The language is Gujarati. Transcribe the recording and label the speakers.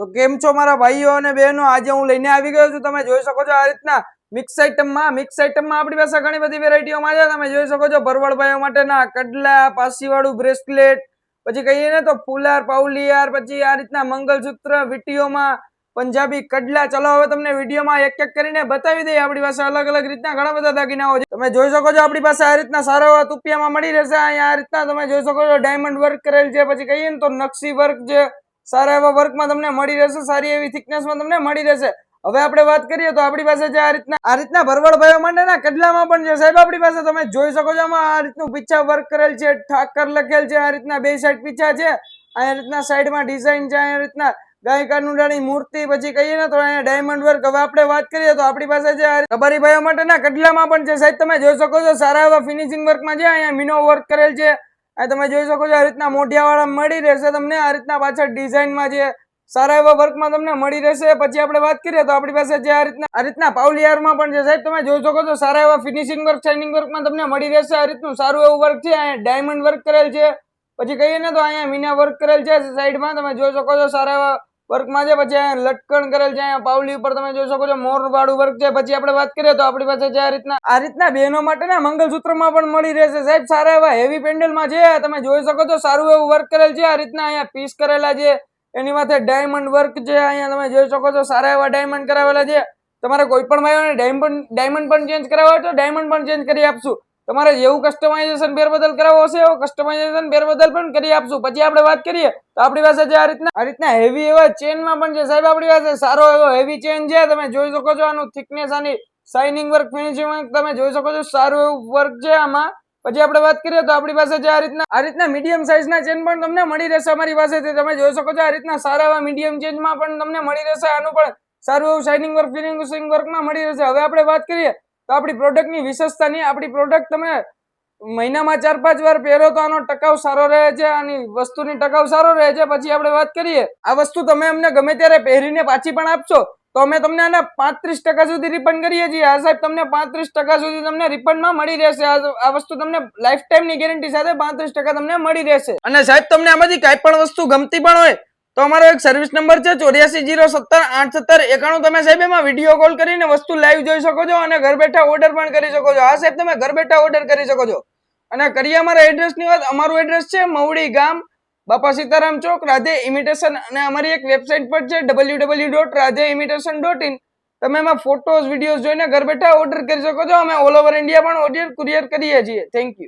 Speaker 1: તો કેમ છો મારા ભાઈઓ અને બહેનો? આજે હું લઈને આવી ગયો છું. તમે જોઈ શકો છો આ રીતના મિક્સ આઇટમમાં મિક્સ આઇટમમાં આપણી પાસે ઘણી બધી વેરાયટીઓમાં છે. તમે જોઈ શકો છો ભરવાડભાઈઓ માટેના કડલા, પાસીવાળું બ્રેસલેટ પછી કહીએ ને તો ફુલાર, પાઉલિયાર, પછી આ રીતના મંગલસૂત્ર, વીટીઓમાં પંજાબી કડલા. ચલો હવે તમને વિડીયોમાં એક એક કરીને બતાવી દઈએ. આપણી પાસે અલગ અલગ રીતના ઘણા બધા દાગીનાઓ છે. તમે જોઈ શકો છો આપણી પાસે આ રીતના સારા એવા તુપિયામાં મળી રહેશે. અહીંયા આ રીતના તમે જોઈ શકો છો ડાયમંડ વર્ક કરેલ છે. પછી કહીએ ને તો નકશી વર્ક છે. સારા એવા વર્કમાં તમને મળી રહેશે, સારી એવી થિકનેસમાં તમને મળી રહેશે. હવે આપણે વાત કરીએ તો આપણી પાસે જે આ રીતના આ રીતના ભરવાડભાઈઓ માટેના કડલામાં પણ છે. સાહેબ, આપણી પાસે તમે જોઈ શકો છો આમાં આ રીતનું પીછા વર્ક કરેલ છે, ઠાકર લખેલ છે, આ રીતના બે સાઈડ પીછા છે. અહીંયા રીતના સાઈડમાં ડિઝાઇન છે અહીંયા રીતના ગાય કાનુડાની મૂર્તિ, પછી કહીએ ને તો અહીંયા ડાયમંડ વર્ક હવે આપણે વાત કરીએ તો આપણી પાસે જે કબારી ભાઈઓ માટેના કડલામાં પણ છે. સાહેબ, તમે જોઈ શકો છો સારા એવા ફિનિશિંગ વર્કમાં છે અહીંયા મીનો વર્ક કરેલ છે. આ તમે જોઈ શકો છો આ રીતના મોઢિયાવાળા મળી રહેશે તમને. આ રીતના પાછળ ડિઝાઇનમાં છે સારા એવા વર્કમાં તમને મળી રહેશે. પછી આપણે વાત કરીએ તો આપણી પાસે જે આ રીતના આ રીતના પાવલિયારમાં પણ છે સાહેબ તમે જોઈ શકો છો સારા એવા ફિનિશિંગ વર્ક શાઇનિંગ વર્કમાં તમને મળી રહેશે. આ રીતનું સારું એવું વર્ક છે. અહીંયા ડાયમંડ વર્ક કરેલ છે. પછી કહીએ ને તો અહીંયા મીના વર્ક કરેલ છે સાઈડમાં. તમે જોઈ શકો છો સારા એવા વર્કમાં છે, પછી અહીંયા લટકણ કરેલ છે, અહીંયા પાવલી ઉપર તમે જોઈ શકો છો મોર વાળું વર્ક છે. પછી આપણે વાત કરીએ તો આપણી પાસે છે આ રીતના આ રીતના બહેનો માટે ને મંગલસૂત્રમાં પણ મળી રહેશે. સાહેબ, સારા એવા હેવી પેન્ડલમાં છે. તમે જોઈ શકો છો, સારું એવું વર્ક કરેલ છે. આ રીતના અહીંયા પીસ કરેલા છે. એની માથે ડાયમંડ વર્ક છે. અહીંયા તમે જોઈ શકો છો, સારા એવા ડાયમંડ કરાવેલા છે. તમારે કોઈ પણ ભાઈઓને ડાયમંડ ડાયમંડ પણ ચેન્જ કરાવવા હોય તો ડાયમંડ પણ ચેન્જ કરી આપશું. તમારે જેવું કસ્ટમાઇઝેશન ફેરબદલ કરાવવો હશે, એવો કસ્ટમાઇઝેશન ફેરબદલ પણ કરી આપશું. પછી આપણે વાત કરીએ તો આપણી પાસે જે આ રીતના આ રીતના હેવી એવા ચેનમાં પણ છે. સાહેબ, આપણી પાસે સારો એવો હેવી ચેન છે. તમે જોઈ શકો છો આનું થિકનેસ આની શાઇનિંગ વર્ક ફિનિશિંગ વર્ક તમે જોઈ શકો છો. સારું એવું વર્ક છે આમાં. પછી આપણે વાત કરીએ તો આપણી પાસે જે આ રીતના આ રીતના મીડિયમ સાઇઝના ચેન પણ તમને મળી રહેશે અમારી પાસેથી. તમે જોઈ શકો છો આ રીતના સારા એવા મીડિયમ ચેન્જમાં પણ તમને મળી રહેશે. આનું પણ સારું એવું શાઇનિંગ વર્ક ફિનિશિંગ વર્કમાં મળી રહેશે. હવે આપણે વાત કરીએ તો આપણી પ્રોડક્ટની વિશેષતાની આપણી પ્રોડક્ટ તમે મહિનામાં ચાર પાંચ વાર પહેરો તો આનો ટકાવ સારો રહે છે, આની વસ્તુની ટકાવ સારો રહે છે. પછી આપણે વાત કરીએ, આ વસ્તુ તમે અમને ગમે ત્યારે પહેરીને પાછી પણ આપશો. તો અમે તમને આના પાંત્રીસ ટકા સુધી રિફંડ કરીએ છીએ. આ સાહેબ, તમને પાંત્રીસ ટકા સુધી તમને રિફંડમાં મળી રહેશે. આ વસ્તુ તમને લાઈફ ટાઈમની ગેરંટી સાથે પાંત્રીસ ટકા તમને મળી રહેશે. અને સાહેબ, તમને આમાંથી કાંઈ પણ વસ્તુ ગમતી પણ હોય તો અમારો એક સર્વિસ નંબર છે ચોર્યાસી જીરો સત્તર આઠ સત્તર એકાણું. તમે સાહેબ એમાં વીડિયો કોલ કરીને વસ્તુ લાઈવ જોઈ શકો છો અને ઘર બેઠા ઓર્ડર પણ કરી શકો છો. હા સાહેબ, તમે ઘર બેઠા ઓર્ડર કરી શકો છો. અને કરીએ અમારા એડ્રેસની વાત. અમારું એડ્રેસ છે મવડી ગામ, બાપા સીતારામ ચોક, રાધે ઇમિટેશન અને અમારી એક વેબસાઇટ પર છે W W dot Radhe imitation dot in તમે એમાં ફોટોઝ વિડીયોઝ જોઈને ઘર બેઠા ઓર્ડર કરી શકો છો. અમે ઓલ ઓવર ઇન્ડિયા પણ ઓર્ડર કુરિયર કરીએ છીએ. Thank you